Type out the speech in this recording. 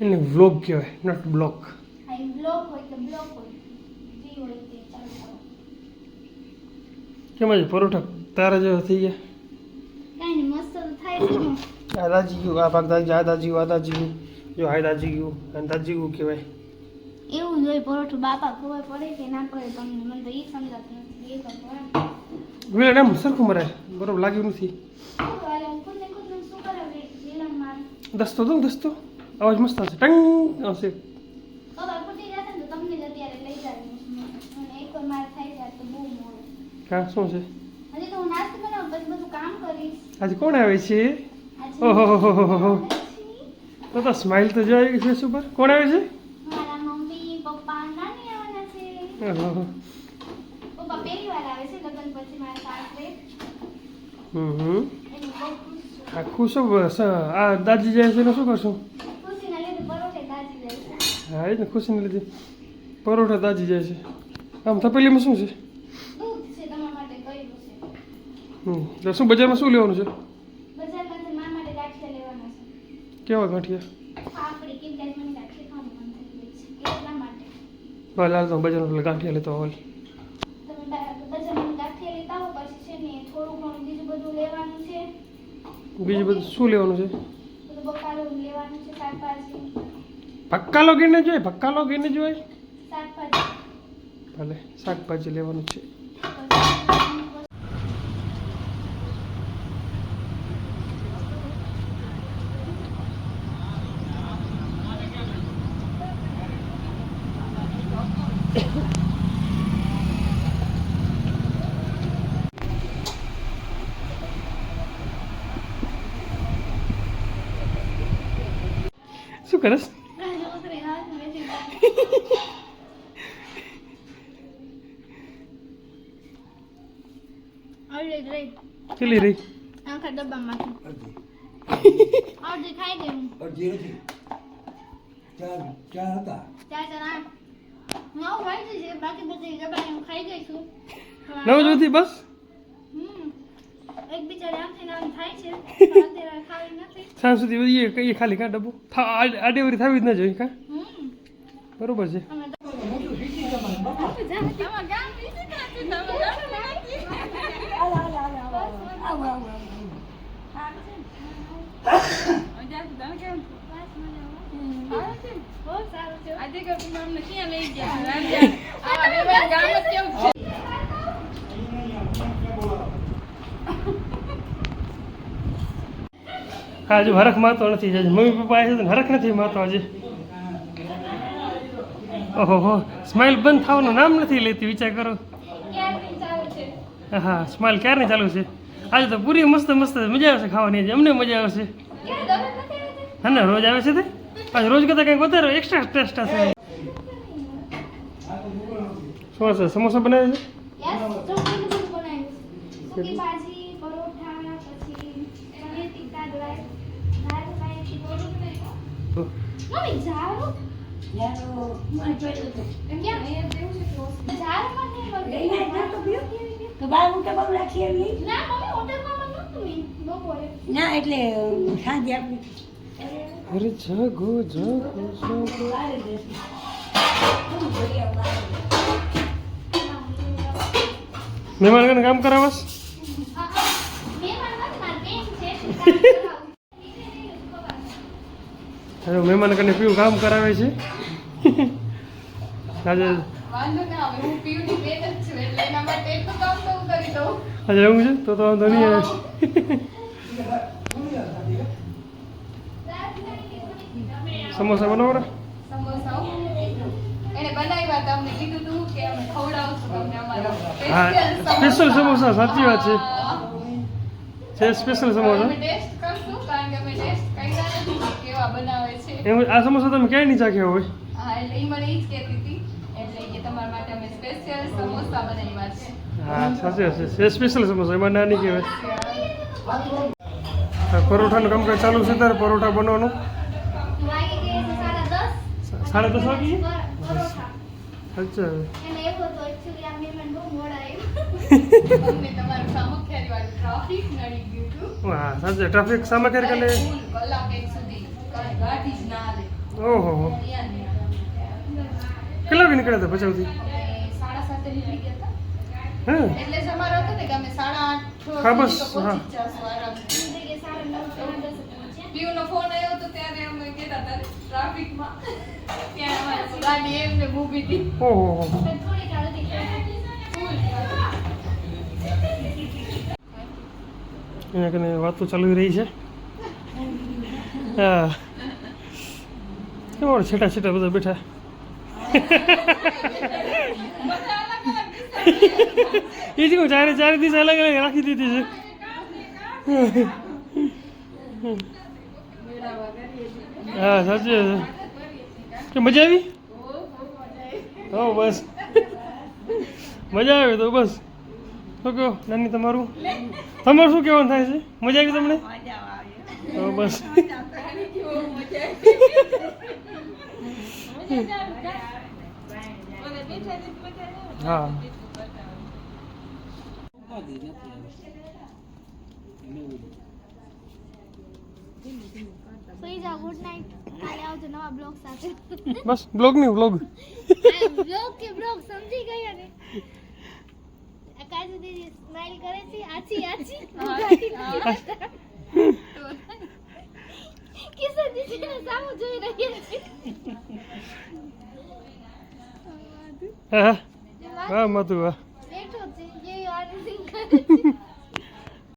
એને વ્લોગ કહેવાય not block કેમ છે પરોઠા તારા જેવા થઈ ગયા? કાંઈ નહીં મસ્ત તો થાય છે ને. આ દાજી ગયું આ ભાગ દાજી આ દાજી આ દાજી ગયું. જો આ દાજી ગયું અને દાજી ગયું કહેવાય. એવું જોઈ પરોઠું બાપા ખબર પડે કે ના પડે તમને મને તો એ સમજાતું નથી એ તો એમ એમ સરખું મરાય બરોબર લાગ્યું નથી શું કરે હું ખુદ ને ખુદ ને શું કરે વિલન મારે દસ્તો દો દસ્તો અવાજ મસ્ત આવશે ટંગ આવશે તો તો હા શું છે તો આજે કોણ આવે છે ઓહો. તો તો સ્માઇલ તો જોઈ ફેસ ઉપર કોણ આવે છે છે છે હમ હમ એનું શું આ ખુશ બસ આ દાજી જાય છે શું કરશું હા એ જ ને ખુશીને લીધે પરોઠા દાજી જાય છે આમ થપેલીમાં શું છે હમ તો શું બજારમાં શું લેવાનું છે કેવા ગાંઠિયા ભલે હાલ તો બજારમાં પેલા ગાંઠિયા લેતો હોય બજારમાં ગાંઠિયા લેતા હો પછી છે ને થોડું ઘણું બીજું બધું લેવાનું છે બીજું બધું શું લેવાનું છે? ભક્કા ગીરને જોઈએ? ભક્કાલો ગીરને જોઈએ? ભલે શાકભાજી લેવાનું છે પછી શું કરસ કેટલી રહી આખા ડબ્બામાંથી અડધી ખાઈ ગઈ અડધી નથી ચાર ચાર હતા ચાર ચાર આઠ નવ વાગી છે બાકી બધી ડબ્બાની હું ખાઈ ગઈ છું નવ જોતી બસ હમ એક બિચારી આમથી ને આમ થાય છે ખાવી સાંજ સુધી વધી એ કઈ ખાલી કા ડબ્બો. થા આડેવરી થવી જ ન જોઈએ કા? હમ. બરોબર છે. અમે મોટું સીટી જમાનું બાપા તમારા ગામ બીજી ક્યાંથી તમારા ગામ આવો આવો આવો બહુ સારું છે આજે કપી અમને ક્યાં લઈ ગયા આવા વ્યવહાર ગામ જ કેવું છે હા હજુ હરખ માતો નથી આજે મમ્મી પપ્પા આવે છે તો હરખ નથી માતો આજે ઓહો સ્માઇલ બંધ થવાનું નામ નથી લેતી, વિચાર કરો. હા સ્માઇલ ક્યારની ચાલુ છે? આજે તો પૂરી મસ્ત મસ્ત મજા આવશે ખાવાની અમને મજા આવશે. હા ને, રોજ આવે છે તે? આજ રોજ કરતાં કંઈક વધારે એક્સ્ટ્રા ટેસ્ટ હશે. શું હશે, સમોસા બનાવે છે યસ ચોકલેટ બધું બનાવ્યું છે સૂકી ભાજી પરોઠા પછી પનીર ટિક્કા ડ્રાય દાળ ફ્રાયથી બધું બનાવ્યું તો મમ્મી મને છે નહીં. લઈને તો પીઓ. તો બાર મોટા બહુ રાખી એવી ના મમ્મી હોટલમાં મને નહોતું મેં બપોરે ના એટલે સાંજે આપી અરે જાગો જાગો જાગો. આવું મહેમાન કામ કરાવસ મહેમાન બેન છે. હવે મહેમાન કને પીવું કામ કરાવે છે. આજે ના આજે એવું છે? તો તો વાંધો સમોસા બનાવો હા સ્પેશિયલ સમોસા. સાચી વાત છે. છે સ્પેશિયલ સમોસા ટેસ્ટ કરશું કારણ કે અમે ટેસ્ટ કર્યા નથી કેવા બનાવે છે એમ આ સમોસા તમે ક્યાંય નહીં ચાખ્યા હોય? હા એટલે એ મને એ જ કહેતી હતી. એટલે કે તમારા માટે અમે સ્પેશિયલ સમોસા બનાવ્યા છે. હા સાચી છે સ્પેશિયલ સમોસા એમાં ના નહીં કહેવાય પરોઠાનું કામકાજ ચાલુ છે ત્યારે પરોઠા બનવાનું? સાડા દસ. વાગી અચ્છા. હા સાચે. ટ્રાફિક સામા કરી ઓહો. કેટલા વાગે નીકળ્યા હતા ભચાઉથી? હા? બસ, તો હા. પીયુનો ફોન આવ્યો ત્યારે અમે કહેતા હતા ટ્રાફિકમાં ત્યાં અમારી ગાડી એમને હતી ઓહો કને વાતો ચાલુ રહી છે. હા. કેવો છેટા છેટા બધા બેઠા? એ જ ચારે ચારે દિવસ અલગ અલગ રાખી દીધી છે. હા સાચી કે મજા આવી? હો બસ. મજા આવી તો બસ. શું કહો નાની તમારું? તમારું શું કહેવાનું થાય છે? મજા આવી તમને? તો બસ હા ઉપાધિ નથી આવે. એને એવું. સુઈ જાઓ ગુડ નાઇટ કાલે આવજો નવા બ્લોગ સાથે બસ બ્લોગ નહીં બ્લોગ બ્લોગ કે બ્લોગ સમજી ગયા ને કાજુ દીદી સ્માઈલ કરે છે આછી આછી કિશન દીદી સામું જોઈ રહ્યા છે હા હા. મતું હા.